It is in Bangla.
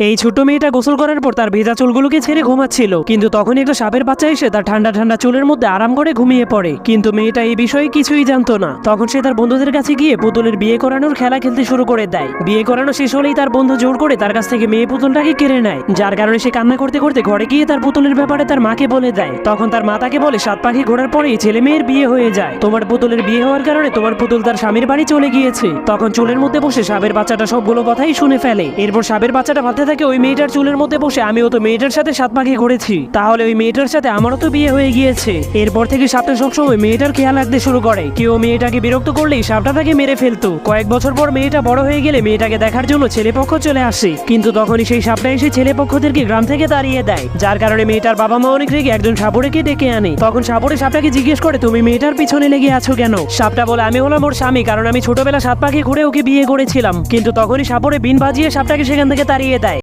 এই ছোট মেয়েটা গোসল করার পর তার ভেজা চুলগুলোকে ছেড়ে ঘুমাচ্ছিল। কিন্তু তখনই একটা সাপের বাচ্চা এসে তার ঠান্ডা ঠান্ডা চুলের মধ্যে আরাম করে ঘুমিয়ে পড়ে। কিন্তু মেয়েটা এই বিষয়ে কিছুই জানতো না। তখন সে তার বন্ধুদের কাছে গিয়ে পুতুলের বিয়ে করানোর খেলা খেলতে শুরু করে দেয়। বিয়ে করানো শেষ হলেই তার বন্ধু জোর করে তার কাছ থেকে মেয়ে পুতুলটাকে কেড়ে নেয়। যার কারণে সে কান্না করতে করতে ঘরে গিয়ে তার পুতুলের ব্যাপারে তার মাকে বলে দেয়। তখন তার মা তাকে বলে, সাত পাখি ঘোরার পরেই ছেলে মেয়ের বিয়ে হয়ে যায়। তোমার পুতুলের বিয়ে হওয়ার কারণে তোমার পুতুল তার স্বামীর বাড়ি চলে গিয়েছে। তখন চুলের মধ্যে বসে সাপের বাচ্চাটা সবগুলো কথাই শুনে ফেলে। এরপর সাপের বাচ্চাটা ভাবতে থাকে ওই মেয়েটার চুলের মধ্যে বসে, আমিও তো মেয়েটার সাথে সাত পাখি ঘুরেছি। তাহলে ওই মেয়েটার সাথে আমারও তো বিয়ে হয়ে গিয়েছে। এরপর থেকে সাপটা সবসময় মেয়েটার খেয়াল রাখতে শুরু করে। কেউ মেয়েটাকে বিরক্ত করলেই সাপটা তাকে মেরে ফেলতো। কয়েক বছর পর মেয়েটা বড় হয়ে গেলে মেয়েটাকে দেখার জন্য ছেলেপক্ষ চলে আসে। কিন্তু তখনই সেই সাপটা এসে ছেলেপক্ষদেরকে গ্রাম থেকে তাড়িয়ে দেয়, যার কারণে মেয়েটার বাবা মা অনেক রেগে একজন সাপড়েকে ডেকে আনে। তখন সাপড়ে সাপটাকে জিজ্ঞেস করে, তুমি মেয়েটার পিছনে লেগে আছো কেন? সাপটা বলে, আমি হলাম ওর স্বামী, কারণ আমি ছোটবেলা সাত পাখি ঘুরে ওকে বিয়ে করেছিলাম। কিন্তু তখনই সাপড়ে বিন বাজিয়ে সাপটাকে সেখান থেকে তাড়িয়ে দেয়।